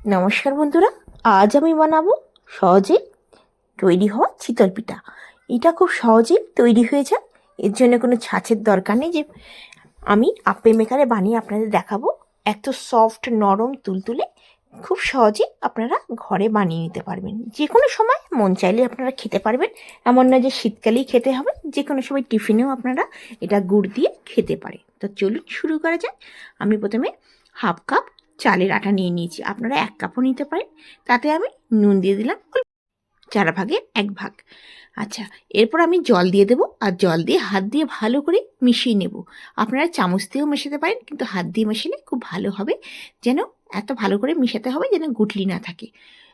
নমস্কার বন্ধুরা, আজ আমি বানাবো সহজে তৈরি হওয়া চিতল পিঠা। এটা খুব সহজেই তৈরি হয়ে যায়। এর জন্য কোনো ছাঁচের দরকার নেই যে আমি আপে মেকারে বানিয়ে আপনাদের দেখাবো। এত সফট নরম, তুলতুলে খুব সহজে আপনারা ঘরে বানিয়ে নিতে পারবেন। যে কোনো সময় মন চাইলে আপনারা খেতে পারবেন। এমন না যে শীতকালেই খেতে হবে যে কোনো সময় টিফিনেও আপনারা এটা গুড় দিয়ে খেতে পারে। তো চলুন শুরু করা যাক। আমি প্রথমে হাফ কাপ চালের আটা নিয়ে নিয়েছি। আপনারা এক কাপও নিতে পারেন। তাতে আমি নুন দিয়ে দিলাম চার ভাগের এক ভাগ। আচ্ছা এরপর আমি জল দিয়ে দেবো আর জল দিয়ে হাত দিয়ে ভালো করে মিশিয়ে নেব। আপনারা চামচ দিয়েও মেশাতে পারেন, কিন্তু হাত দিয়ে মেশালে খুব ভালো হবে। যেন এত ভালো করে মিশাতে হবে যেন গুটলি না থাকে।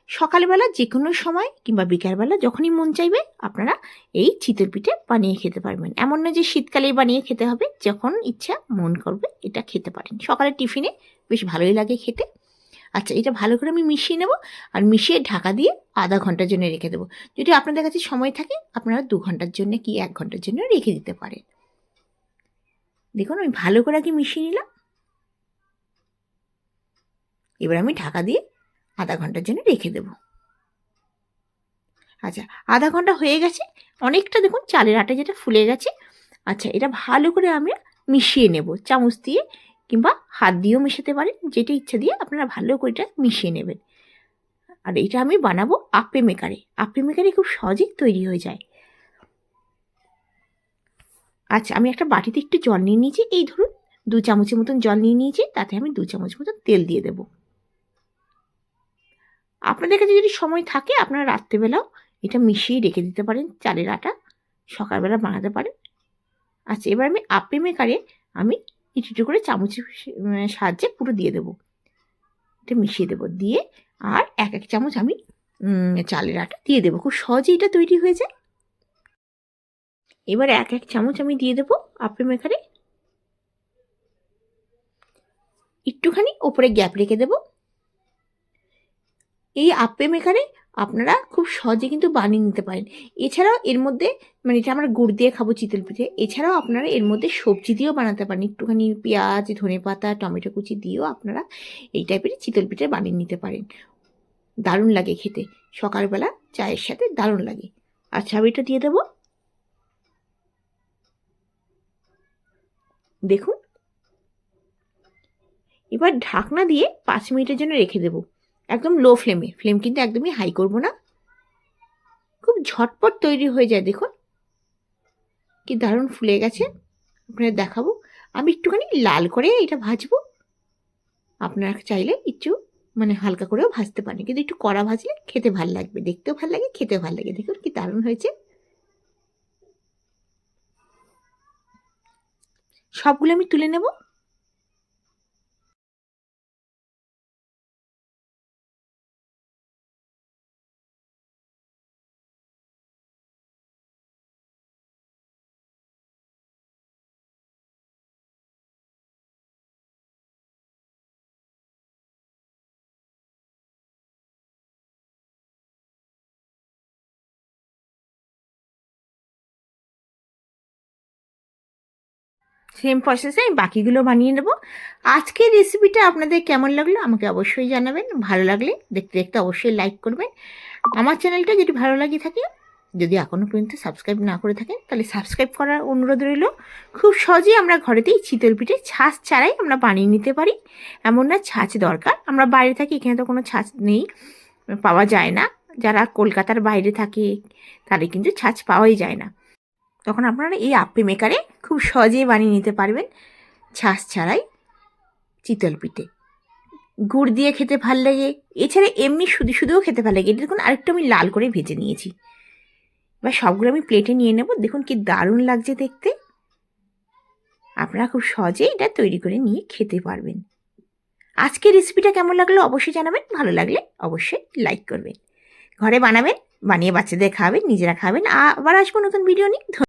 সকালবেলা যে কোনো সময় কিংবা বিকালবেলা যখনই মন চাইবে, আপনারা এই চিতল পিঠে বানিয়ে খেতে পারবেন। এমন না যে শীতকালেই বানিয়ে খেতে হবে, যখন ইচ্ছা মন করবে এটা খেতে পারেন। সকালে টিফিনে বেশ ভালোই লাগে খেতে। আচ্ছা এটা ভালো করে আমি মিশিয়ে নেব আর মিশিয়ে ঢাকা দিয়ে আধা ঘণ্টার জন্য রেখে দেবো। যদি আপনাদের কাছে সময় থাকে, আপনারা দু ঘণ্টার জন্য কি এক ঘণ্টার জন্য রেখে দিতে পারেন। দেখুন, আমি ভালো করে আগে মিশিয়ে নিলাম। এবার আমি ঢাকা দিয়ে আধা ঘণ্টার জন্য রেখে দেব। আচ্ছা আধা ঘণ্টা হয়ে গেছে। অনেকটা দেখুন, চালের আটা যেটা ফুলে গেছে। আচ্ছা এটা ভালো করে আমি মিশিয়ে নেব। চামচ দিয়ে কিংবা হাত দিয়েও মেশাতে পারেন, যেটা ইচ্ছা দিয়ে আপনারা ভালো করে এটা মিশিয়ে নেবেন। আর এটা আমি বানাবো আপে মেকারে। আপে মেকারে খুব সহজেই তৈরি হয়ে যায়। আচ্ছা আমি একটা বাটিতে একটু জল নিয়ে নিয়েছি। এই ধরুন, দু চামচের মতন জল নিয়ে নিয়েছি, তাতে আমি দু চামচ মতন তেল দিয়ে দেবো। আপনাদের কাছে যদি সময় থাকে, আপনারা রাত্রেবেলাও এটা মিশিয়ে রেখে দিতে পারেন, চালের আটা সকালবেলা বানাতে পারেন। আচ্ছা এবার আমি আপে মেকারে আমি একটু একটু করে চামচের সাহায্যে পুরো দিয়ে দেবো। এটা মিশিয়ে দেবো। দিয়ে আর এক এক চামচ আমি চালের আটা দিয়ে দেবো। খুব সহজেই এটা তৈরি হয়ে যায়। এবার এক এক চামচ আমি দিয়ে দেবো আপেম এখানে। একটুখানি ওপরে গ্যাপ রেখে দেবো। এই আপে মেকারে আপনারা খুব সহজে কিন্তু বানিয়ে নিতে পারেন। এছাড়াও এর মধ্যে মানে এটা আমরা গুড় দিয়ে খাব চিতল পিঠে, এছাড়াও আপনারা এর মধ্যে সবজি দিয়েও বানাতে পারেন। একটুখানি পেঁয়াজ ধনে পাতা টমেটো কুচি দিয়েও আপনারা এই টাইপের চিতল পিঠে বানিয়ে নিতে পারেন। দারুণ লাগে খেতে। সকালবেলা চায়ের সাথে দারুণ লাগে। আচ্ছা আমি এটা দিয়ে দেবো। দেখুন। এবার ঢাকনা দিয়ে পাঁচ মিনিটের জন্য রেখে দেবো। একদম লো ফ্লেমে ফ্লেম কিন্তু একদমই হাই করব না। খুব ঝটপট তৈরি হয়ে যায়, দেখুন। কি দারুণ ফুলে গেছে। আপনাদের দেখাবো। আমি একটুখানি লাল করে এটা ভাজবো। আপনারা চাইলে একটু মানে হালকা করেও ভাজতে পারেন। কিন্তু একটু কড়া ভাজলে খেতে ভালো লাগবে। দেখতেও ভালো লাগে, খেতেও ভালো লাগে। দেখুন কি দারুণ হয়েছে। সবগুলো আমি তুলে নেব। সেম প্রসেসে আমি বাকিগুলো বানিয়ে নেব। আজকের রেসিপিটা আপনাদের কেমন লাগল আমাকে অবশ্যই জানাবেন। ভালো লাগলে দেখতে দেখতে অবশ্যই লাইক করবেন। আমার চ্যানেলটা যদি ভালো লাগে থাকে, যদি এখনও পর্যন্ত সাবস্ক্রাইব না করে থাকেন, তাহলে সাবস্ক্রাইব করার অনুরোধ রইল। খুব সহজেই আমরা ঘরেতেই চিতল পিঠে ছাঁচ ছাড়াই আমরা বানিয়ে নিতে পারি। এমন না ছাঁচ দরকার। আমরা বাইরে থাকি, এখানে তো কোনো ছাঁচ নেই, পাওয়া যায় না। যারা কলকাতার বাইরে থাকে, তাদের কিন্তু ছাঁচ পাওয়াই যায় না। তখন আপনারা এই আপে মেকারে খুব সহজেই বানিয়ে নিতে পারবেন ছাঁচ ছাড়াই চিতল পিঠে। গুড় দিয়ে খেতে ভালো লাগে, এছাড়া এমনি শুধু শুধুও খেতে ভালো লাগে। এটা দেখুন, আরেকটু আমি লাল করে ভেজে নিয়েছি। এবার সবগুলো আমি প্লেটে নিয়ে নেব, দেখুন কি দারুণ লাগছে দেখতে। আপনারা খুব সহজেই এটা তৈরি করে নিয়ে খেতে পারবেন। আজকের রেসিপিটা কেমন লাগল অবশ্যই জানাবেন, ভালো লাগলে অবশ্যই লাইক করবেন। ঘরে বানাবেন, বানিয়ে বাচ্চাদের খাওয়াবেন, নিজেরা খাবেন আবার আসব নতুন ভিডিও নিয়ে।